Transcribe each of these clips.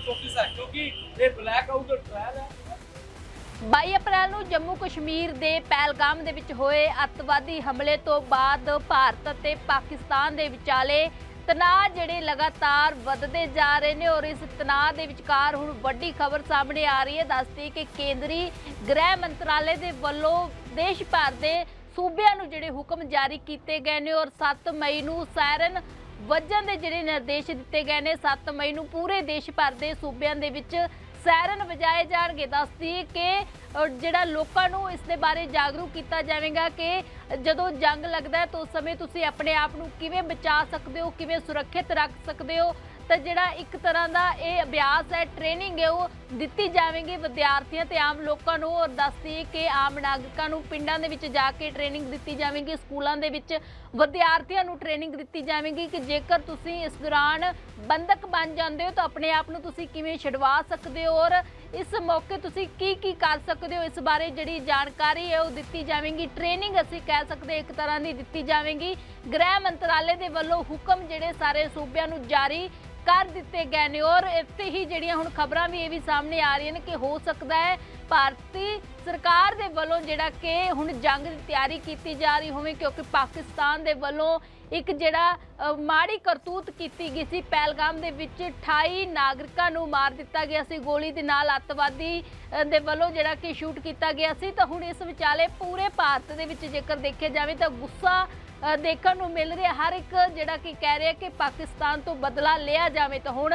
ਬਹੁਤ ਅਪ੍ਰੈਲ ਨੂੰ ਜੰਮੂ ਕਸ਼ਮੀਰ ਦੇ ਪਹਿਲਗਾਮ ਦੇ ਵਿੱਚ ਹੋਏ ਅਤਵਾਦੀ ਹਮਲੇ ਤੋਂ ਬਾਅਦ ਭਾਰਤ ਅਤੇ ਪਾਕਿਸਤਾਨ ਦੇ ਵਿਚਾਲੇ ਤਣਾਅ ਜਿਹੜੇ ਲਗਾਤਾਰ ਵੱਧਦੇ ਜਾ ਰਹੇ ਨੇ ਔਰ ਇਸ ਤਣਾਅ ਦੇ ਵਿਚਕਾਰ ਹੁਣ ਵੱਡੀ ਖਬਰ ਸਾਹਮਣੇ ਆ ਰਹੀ ਹੈ। ਦੱਸਦੀ ਕਿ ਕੇਂਦਰੀ ਗ੍ਰਹਿ ਮੰਤਰਾਲੇ ਦੇ ਵੱਲੋਂ ਦੇਸ਼ ਭਰ ਦੇ ਸੂਬਿਆਂ ਨੂੰ ਜਿਹੜੇ ਹੁਕਮ ਜਾਰੀ ਕੀਤੇ ਗਏ ਨੇ ਔਰ 7 ਮਈ ਨੂੰ ਸਾਇਰਨ ਵੱਜਣ ਦੇ ਜਿਹੜੇ ਨਿਰਦੇਸ਼ ਦਿੱਤੇ ਗਏ ਨੇ 7 ਮਈ ਨੂੰ ਪੂਰੇ ਦੇਸ਼ ਭਰ ਦੇ ਸੂਬਿਆਂ ਦੇ ਵਿੱਚ ਸੈਰਨ ਵਜਾਏ ਜਾਣਗੇ। ਦੱਸਦੀ ਕਿ ਜਿਹੜਾ ਲੋਕਾਂ ਨੂੰ ਇਸ ਦੇ ਬਾਰੇ ਜਾਗਰੂਕ ਕੀਤਾ ਜਾਵੇਗਾ ਕਿ ਜਦੋਂ ਜੰਗ ਲੱਗਦਾ ਹੈ, ਤਾਂ ਉਸ ਸਮੇਂ ਤੁਸੀਂ ਆਪਣੇ ਆਪ ਨੂੰ ਕਿਵੇਂ ਬਚਾ ਸਕਦੇ ਹੋ, ਕਿਵੇਂ ਸੁਰੱਖਿਅਤ ਰੱਖ ਸਕਦੇ ਹੋ ਤਾਂ ਜਿਹੜਾ ਇੱਕ ਤਰ੍ਹਾਂ ਦਾ ਇਹ ਅਭਿਆਸ ਹੈ ਟ੍ਰੇਨਿੰਗ ਹੈ, ਉਹ ਦਿੱਤੀ ਜਾਵੇਗੀ ਵਿਦਿਆਰਥੀਆਂ ਤੇ ਆਮ ਲੋਕਾਂ ਨੂੰ ਔਰ ਦੱਸਦੀ ਕਿ ਆਮ ਨਾਗਰਿਕਾਂ ਨੂੰ ਪਿੰਡਾਂ ਦੇ ਵਿੱਚ ਜਾ ਕੇ ਟ੍ਰੇਨਿੰਗ ਦਿੱਤੀ ਜਾਵੇਗੀ, ਸਕੂਲਾਂ ਦੇ ਵਿੱਚ ਵਿਦਿਆਰਥੀਆਂ ਨੂੰ ਟ੍ਰੇਨਿੰਗ ਦਿੱਤੀ ਜਾਵੇਗੀ ਕਿ ਜੇਕਰ ਤੁਸੀਂ ਇਸ ਦੌਰਾਨ ਬੰਦਕ ਬਣ ਜਾਂਦੇ ਹੋ ਤਾਂ ਆਪਣੇ ਆਪ ਨੂੰ ਤੁਸੀਂ ਕਿਵੇਂ ਛਡਵਾ ਸਕਦੇ ਹੋ ਔਰ ਇਸ ਮੌਕੇ ਤੁਸੀਂ ਕੀ ਕੀ ਕਰ ਸਕਦੇ ਹੋ? ਇਸ ਬਾਰੇ ਜਿਹੜੀ ਜਾਣਕਾਰੀ ਹੈ, ਉਹ ਦਿੱਤੀ ਜਾਵੇਗੀ। ਟ੍ਰੇਨਿੰਗ ਅਸੀਂ ਕਹਿ ਸਕਦੇ ਇੱਕ ਤਰ੍ਹਾਂ ਦੀ ਦਿੱਤੀ ਜਾਵੇਗੀ। ਗ੍ਰਹਿ ਮੰਤਰਾਲੇ ਦੇ ਵੱਲੋਂ ਹੁਕਮ ਜਿਹੜੇ ਸਾਰੇ ਸੂਬਿਆਂ ਨੂੰ ਜਾਰੀ ਕਰ ਦਿੱਤੇ ਗਏ ਨੇ ਔਰ ਇੱਥੇ ਹੀ ਜਿਹੜੀਆਂ ਹੁਣ ਖਬਰਾਂ ਵੀ ਇਹ ਵੀ ਸਾਹਮਣੇ ਆ ਰਹੀਆਂ ਨੇ ਕਿ ਹੋ ਸਕਦਾ ਹੈ ਭਾਰਤੀ ਸਰਕਾਰ ਦੇ ਵੱਲੋਂ ਜਿਹੜਾ ਕਿ ਹੁਣ ਜੰਗ ਦੀ ਤਿਆਰੀ ਕੀਤੀ ਜਾ ਰਹੀ ਹੋਵੇ, ਕਿਉਂਕਿ ਪਾਕਿਸਤਾਨ ਦੇ ਵੱਲੋਂ ਇੱਕ ਜਿਹੜਾ ਮਾੜੀ ਕਰਤੂਤ ਕੀਤੀ ਗਈ ਸੀ। ਪਹਿਲਗਾਮ ਦੇ ਵਿੱਚ 28 ਨਾਗਰਿਕਾਂ ਨੂੰ ਮਾਰ ਦਿੱਤਾ ਗਿਆ ਸੀ। ਗੋਲੀ ਦੇ ਨਾਲ ਅੱਤਵਾਦੀ ਦੇ ਵੱਲੋਂ ਜਿਹੜਾ ਕਿ ਸ਼ੂਟ ਕੀਤਾ ਗਿਆ ਸੀ। ਤਾਂ ਹੁਣ ਇਸ ਵਿਚਾਲੇ ਪੂਰੇ ਭਾਰਤ ਦੇ ਵਿੱਚ ਜੇਕਰ ਦੇਖਿਆ ਜਾਵੇ ਤਾਂ ਗੁੱਸਾ ਦੇਖਣ ਨੂੰ ਮਿਲ ਰਿਹਾ। ਹਰ ਇੱਕ ਜਿਹੜਾ ਕਿ ਕਹਿ ਰਿਹਾ ਕਿ ਪਾਕਿਸਤਾਨ ਤੋਂ ਬਦਲਾ ਲਿਆ ਜਾਵੇ ਤਾਂ ਹੁਣ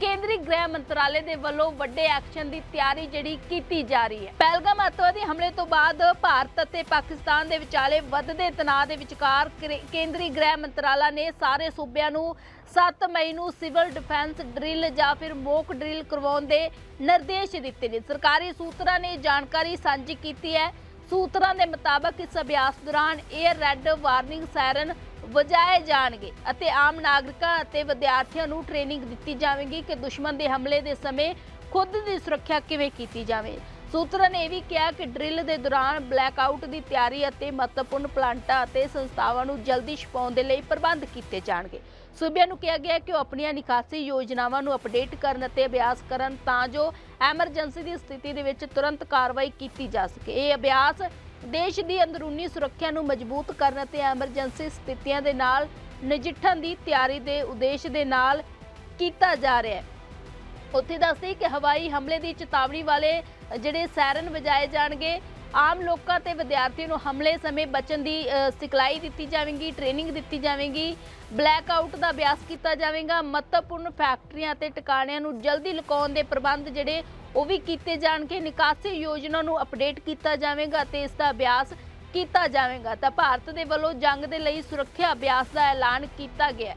ਕੇਂਦਰੀ ਗ੍ਰਹਿ ਮੰਤਰਾਲੇ ਦੇ ਵੱਲੋਂ ਵੱਡੇ ਐਕਸ਼ਨ ਦੀ ਤਿਆਰੀ ਜਿਹੜੀ ਕੀਤੀ ਜਾ ਰਹੀ ਹੈ। ਪਹਿਲਗਾਮ ਅੱਤਵਾਦੀ ਹਮਲੇ ਤੋਂ ਬਾਅਦ ਭਾਰਤ ਅਤੇ ਪਾਕਿਸਤਾਨ ਦੇ ਵਿਚਾਲੇ ਵੱਧਦੇ ਤਣਾਅ ਦੇ ਵਿਚਕਾਰ ਕੇਂਦਰੀ ਗ੍ਰਹਿ ਮੰਤਰਾਲਾ ਨੇ ਸਾਰੇ ਸੂਬਿਆਂ ਨੂੰ 7 ਮਈ ਨੂੰ ਸਿਵਲ ਡਿਫੈਂਸ ਡਰਿਲ ਜਾਂ ਫਿਰ ਮੋਕ ਡਰਿਲ ਕਰਵਾਉਣ ਦੇ ਨਿਰਦੇਸ਼ ਦਿੱਤੇ ਨੇ। ਸਰਕਾਰੀ ਸੂਤਰਾਂ ਨੇ ਜਾਣਕਾਰੀ ਸਾਂਝੀ ਕੀਤੀ ਹੈ। ਸੂਤਰਾਂ ਦੇ ਮੁਤਾਬਕ ਇਸ ਅਭਿਆਸ ਦੌਰਾਨ 에ਅਰ ਰੈੱਡ ਵਾਰਨਿੰਗ ਸਾਇਰਨ ਵਜਾਏ ਜਾਣਗੇ ਅਤੇ ਆਮ ਨਾਗਰਿਕਾਂ ਅਤੇ ਵਿਦਿਆਰਥੀਆਂ ਨੂੰ ਟ੍ਰੇਨਿੰਗ ਦਿੱਤੀ ਜਾਵੇਗੀ ਕਿ ਦੁਸ਼ਮਣ ਦੇ ਹਮਲੇ ਦੇ ਸਮੇਂ ਖੁਦ ਦੀ ਸੁਰੱਖਿਆ ਕਿਵੇਂ ਕੀਤੀ ਜਾਵੇ। ਸੂਤਰਾਂ ਨੇ ਇਹ ਵੀ ਕਿਹਾ ਕਿ ਡਰਿਲ ਦੇ ਦੌਰਾਨ ਬਲੈਕਆਊਟ ਦੀ ਤਿਆਰੀ ਅਤੇ ਮਹੱਤਵਪੂਰਨ ਪਲਾਂਟਾਂ ਅਤੇ ਸੰਸਥਾਵਾਂ ਨੂੰ ਜਲਦੀ ਛਪਾਉਣ ਦੇ ਲਈ ਪ੍ਰਬੰਧ ਕੀਤੇ ਜਾਣਗੇ। ਸੂਬਿਆਂ ਨੂੰ ਕਿਹਾ ਗਿਆ ਕਿ ਉਹ ਆਪਣੀਆਂ ਨਿਕਾਸੀ ਯੋਜਨਾਵਾਂ ਨੂੰ ਅਪਡੇਟ ਕਰਨ ਅਤੇ ਅਭਿਆਸ ਕਰਨ ਤਾਂ ਜੋ ਐਮਰਜੈਂਸੀ ਦੀ ਸਥਿਤੀ ਦੇ ਵਿੱਚ ਤੁਰੰਤ ਕਾਰਵਾਈ ਕੀਤੀ ਜਾ ਸਕੇ। ਇਹ ਅਭਿਆਸ ਦੇਸ਼ ਦੀ ਅੰਦਰੂਨੀ ਸੁਰੱਖਿਆ ਨੂੰ ਮਜ਼ਬੂਤ ਕਰਨ ਅਤੇ ਐਮਰਜੈਂਸੀ ਸਥਿਤੀਆਂ ਦੇ ਨਾਲ ਨਜਿੱਠਣ ਦੀ ਤਿਆਰੀ ਦੇ ਉਦੇਸ਼ ਦੇ ਨਾਲ ਕੀਤਾ ਜਾ ਰਿਹਾ ਹੈ। ਉੱਥੇ ਦੱਸਦੇ ਕਿ ਹਵਾਈ ਹਮਲੇ ਦੀ ਚੇਤਾਵਨੀ ਵਾਲੇ ਜਿਹੜੇ ਸੈਰਨ ਵਜਾਏ ਜਾਣਗੇ ਆਮ ਲੋਕਾਂ ਤੇ ਵਿਦਿਆਰਥੀਆਂ ਨੂੰ ਹਮਲੇ ਸਮੇਂ ਬਚਣ ਦੀ ਸਿਖਲਾਈ ਦਿੱਤੀ ਜਾਵੇਗੀ, ਟ੍ਰੇਨਿੰਗ ਦਿੱਤੀ ਜਾਵੇਗੀ। ਬਲੈਕ ਆਊਟ ਦਾ ਅਭਿਆਸ ਕੀਤਾ ਜਾਵੇਗਾ। ਮਹੱਤਵਪੂਰਨ ਫੈਕਟਰੀਆਂ ਤੇ ਟਿਕਾਣਿਆਂ ਨੂੰ ਜਲਦੀ ਲੁਕਾਉਣ ਦੇ ਪ੍ਰਬੰਧ ਜਿਹੜੇ ਉਹ ਵੀ ਕੀਤੇ ਜਾਣਗੇ। ਨਿਕਾਸੀ ਯੋਜਨਾ ਨੂੰ ਅਪਡੇਟ ਕੀਤਾ ਜਾਵੇਗਾ ਤੇ ਇਸ ਦਾ ਅਭਿਆਸ ਕੀਤਾ ਜਾਵੇਗਾ। ਤਾਂ ਭਾਰਤ ਦੇ ਵੱਲੋਂ ਜੰਗ ਦੇ ਲਈ ਸੁਰੱਖਿਆ ਅਭਿਆਸ ਦਾ ਐਲਾਨ ਕੀਤਾ ਗਿਆ ਹੈ।